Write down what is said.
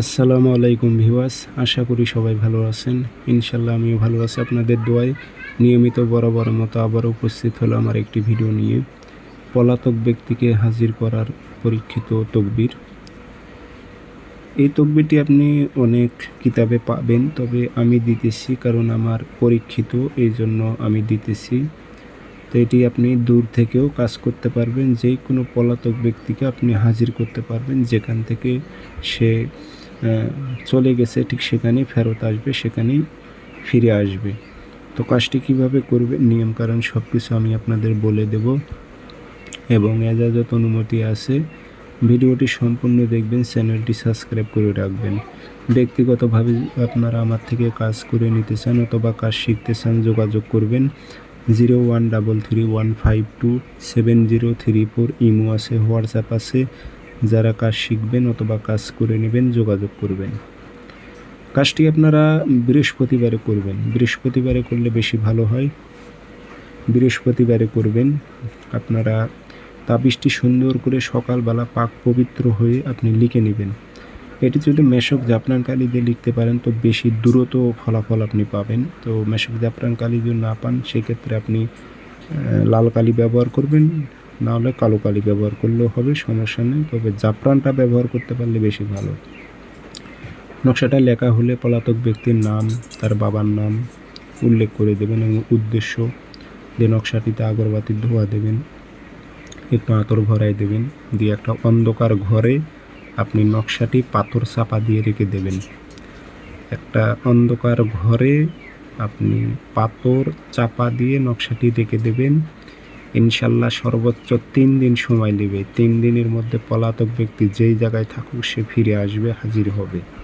আসসালামু আলাইকুম ভিওয়াস আশা করি সবাই ভালো আছেন। ইনশাল্লাহ আমিও ভালো আছি আপনাদের দোয়ায়। নিয়মিত বরাবর মতো আবার উপস্থিত হলো আমার একটি ভিডিও নিয়ে। পলাতক ব্যক্তিকে হাজির করার পরীক্ষিত তকবির। এই তকবিরটি আপনি অনেক কিতাবে পাবেন, তবে আমি দিতেছি কারণ আমার পরীক্ষিত, এই জন্য আমি দিতেছি। তো এটি আপনি দূর থেকেও কাজ করতে পারবেন যে কোনো পলাতক ব্যক্তিকে আপনি হাজির করতে পারবেন, যেখান থেকে সে চলে গেছে, ঠিক সেখানেই ফেরত আসবে, সেখানেই ফিরে আসবে। তো কাজটি কীভাবে করবে? নিয়মকানুন সব কিছু আমি আপনাদের বলে দেব। এবং এজাজত অনুমতি আছে। ভিডিওটি সম্পূর্ণ দেখবেন, চ্যানেলটি সাবস্ক্রাইব করে রাখবেন। ব্যক্তিগতভাবে আপনারা আমার থেকে কাজ করে নিতে চান অথবা কাজ শিখতে চান, যোগাযোগ করবেন। Zero one double three one five two seven zero three four Imo আছে, হোয়াটসঅ্যাপ আছে। যারা কাজ শিখবেন অথবা কাজ করে নেবেন, যোগাযোগ করবেন। কাজটি আপনারা বৃহস্পতিবারে করবেন। বৃহস্পতিবারে করলে বেশি ভালো হয়। বৃহস্পতিবারে করবেন। আপনারা তাবিজটি সুন্দর করে সকালবেলা পাক পবিত্র হয়ে আপনি লিখে নেবেন। এটি যদি মেশক জাফরান কালি দিয়ে লিখতে পারেন, তো বেশি দ্রুত ফলাফল আপনি পাবেন। তো মেশক জাফরান কালি যদি না পান, সেক্ষেত্রে আপনি লাল কালি ব্যবহার করবেন। না হলে কালো কালি ব্যবহার করলেও হবে, সমস্যা নেই। তবে জাফরানটা ব্যবহার করতে পারলে বেশি ভালো। নকশাটা লেখা হলে পলাতক ব্যক্তির নাম, তার বাবার নাম উল্লেখ করে দেবেন এবং উদ্দেশ্য যে নকশাটিতে আগরবাতির ধোয়া দেবেন, একটু আতর ভরাই দেবেন, দিয়ে একটা অন্ধকার ঘরে আপনি নকশাটি পাথর চাপা দিয়ে রেখে দেবেন। একটা অন্ধকার ঘরে আপনি পাথর চাপা দিয়ে নকশাটি রেখে দেবেন ইনশাল্লাহ সর্বোচ্চ তিন দিন সময় নেবে। তিন দিনের মধ্যে পলাতক ব্যক্তি যেই জায়গায় থাকুক সে ফিরে আসবে, হাজির হবে।